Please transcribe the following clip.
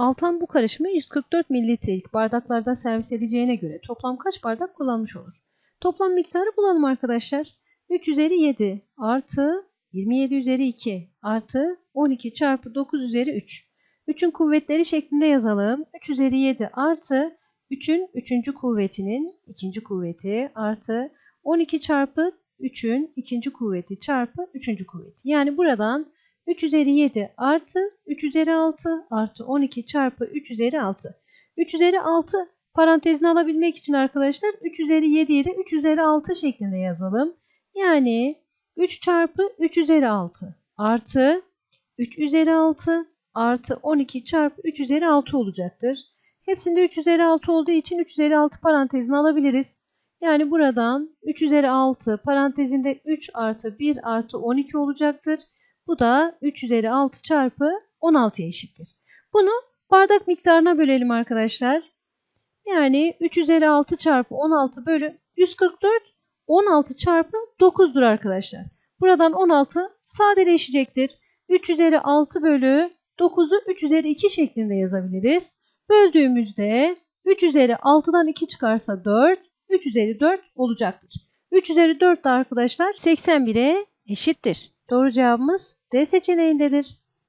Altan bu karışımı 144 mililitrelik bardaklarda servis edeceğine göre toplam kaç bardak kullanmış olur? Toplam miktarı bulalım arkadaşlar. 3 üzeri 7 artı 27 üzeri 2 artı 12 çarpı 9 üzeri 3. 3'ün kuvvetleri şeklinde yazalım. 3 üzeri 7 artı 3'ün 3. kuvvetinin 2. kuvveti artı 12 çarpı 3'ün 2. kuvveti çarpı 3. kuvveti. Yani buradan 3 üzeri 7 artı 3 üzeri 6 artı 12 çarpı 3 üzeri 6. 3 üzeri 6 parantezini alabilmek için arkadaşlar 3 üzeri 7'yi de 3 üzeri 6 şeklinde yazalım. Yani 3 çarpı 3 üzeri 6 artı 3 üzeri 6 artı 12 çarpı 3 üzeri 6 olacaktır. Hepsinde 3 üzeri 6 olduğu için 3 üzeri 6 parantezini alabiliriz. Yani buradan 3 üzeri 6 parantezinde 3 artı 1 artı 12 olacaktır. Bu da 3 üzeri 6 çarpı 16'ya eşittir. Bunu bardak miktarına bölelim arkadaşlar. Yani 3 üzeri 6 çarpı 16 bölü 144 16 çarpı 9'dur arkadaşlar. Buradan 16 sadeleşecektir. 3 üzeri 6 bölü 9'u 3 üzeri 2 şeklinde yazabiliriz. Böldüğümüzde 3 üzeri 6'dan 2 çıkarsa 4, 3 üzeri 4 olacaktır. 3 üzeri 4 de arkadaşlar 81'e eşittir. Doğru cevabımız D seçeneğindedir.